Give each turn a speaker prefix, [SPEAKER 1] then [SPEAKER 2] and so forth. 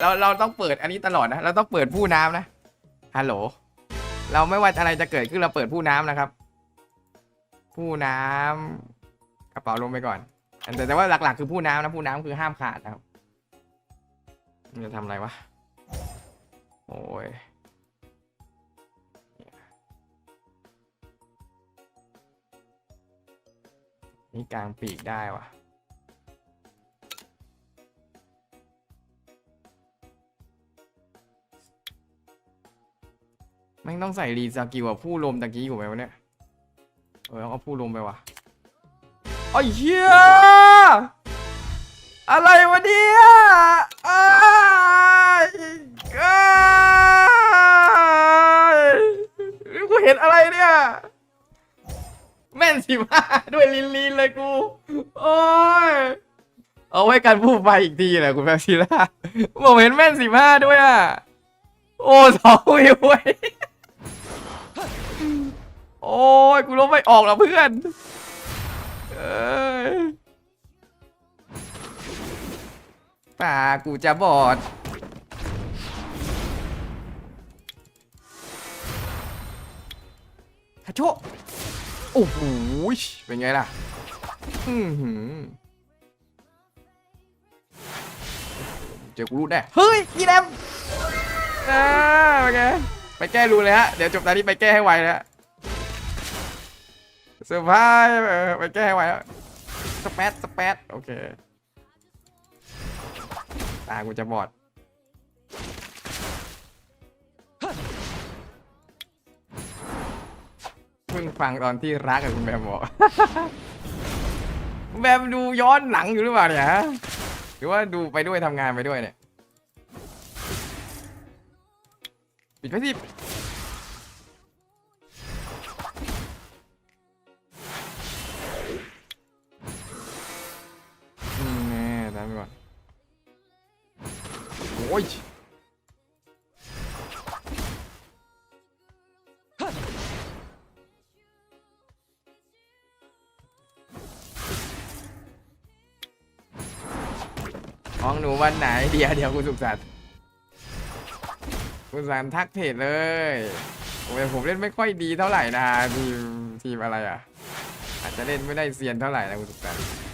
[SPEAKER 1] เราเราต้องเปิดอันนี้ตลอดนะ เราต้องเปิดผู้น้ำนะ ฮัลโหล เราไม่ว่าอะไรจะเกิดขึ้นเราเปิดผู้น้ำนะครับ ผู้น้ำกระเป๋าลงไปก่อน แต่แต่ว่าหลักๆคือผู้น้ำนะผู้น้ำคือห้ามขาดนะครับมันจะทำอะไรวะ โอ้ย นี่กลางปีกได้วะ ม่งต้องใส่รีสกิลอะผู้ลมตะกี้อยู่ไหมวะเนี่ย เออเอาผู้ลมไปวะไอ้เหี้ยอะไรวะเนี่ยอ้ายอ้กูเห็นอะไรเนี่ยแม่นสิมาด้วยลินลินเลยกู โอ้ย เอาไว้กันผู้ไปอีกทีแหละคุณแฟซิล่าผมเห็นแม่นสิมาด้วยอะ โอ้สองวิวเว้ย โอ้ยกูลบไม่ออกแล้วเพื่อนตากูจะบอดฮะโชโอ้โหเป็นไงล่ะ อือหือเจอกูรูดแน่เฮ้ยอีแรมอ่าโอเคไปแก้รู้เลยฮะ เดี๋ยวจบตอนนี้ไปแก้ให้ไวเลยฮะ เซอร์ไพรส์ไปแก้ไว้สเปซสเปซโอเคตากูจะบอดเพิ่งฟังตอนที่รักกับคุณแบมบอกแบมดูย้อนหนังอยู่หรือเปล่าเนี่ยฮะหรือว่าดูไปด้วยทำงานไปด้วยเนี่ยปิดไปสิ โอ้ยของหนูวันไหนเดี๋ยวเดี๋ยวคุณสุขสันต์คุณสันทักเพจเลยโอ้ยผมเล่นไม่ค่อยดีเท่าไหร่นะทีมทีมอะไรอะ อาจจะเล่นไม่ได้เซียนเท่าไหร่นะคุณสุขสันต์